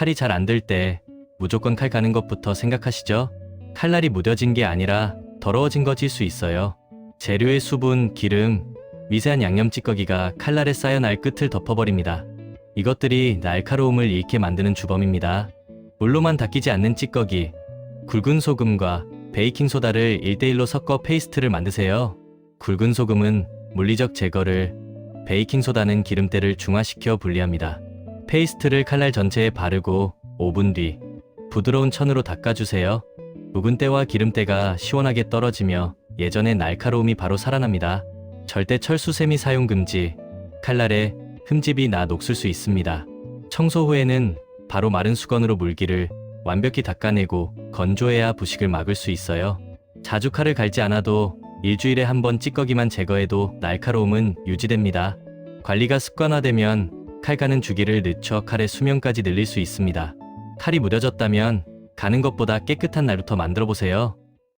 칼이 잘 안 들 때 무조건 칼 가는 것부터 생각하시죠? 칼날이 무뎌진 게 아니라 더러워진 것일 수 있어요. 재료의 수분, 기름, 미세한 양념 찌꺼기가 칼날에 쌓여 날 끝을 덮어버립니다. 이것들이 날카로움을 잃게 만드는 주범입니다. 물로만 닦이지 않는 찌꺼기, 굵은 소금과 베이킹 소다를 1대1로 섞어 페이스트를 만드세요. 굵은 소금은 물리적 제거를, 베이킹 소다는 기름때를 중화시켜 분리합니다. 페이스트를 칼날 전체에 바르고 5분 뒤 부드러운 천으로 닦아주세요. 묵은 때와 기름때가 시원하게 떨어지며 예전의 날카로움이 바로 살아납니다. 절대 철수세미 사용 금지. 칼날에 흠집이 나 녹슬 수 있습니다. 청소 후에는 바로 마른 수건으로 물기를 완벽히 닦아내고 건조해야 부식을 막을 수 있어요. 자주 칼을 갈지 않아도 일주일에 한 번 찌꺼기만 제거해도 날카로움은 유지됩니다. 관리가 습관화되면 칼 가는 주기를 늦춰 칼의 수명까지 늘릴 수 있습니다. 칼이 무뎌졌다면 가는 것보다 깨끗한 날부터 만들어 보세요.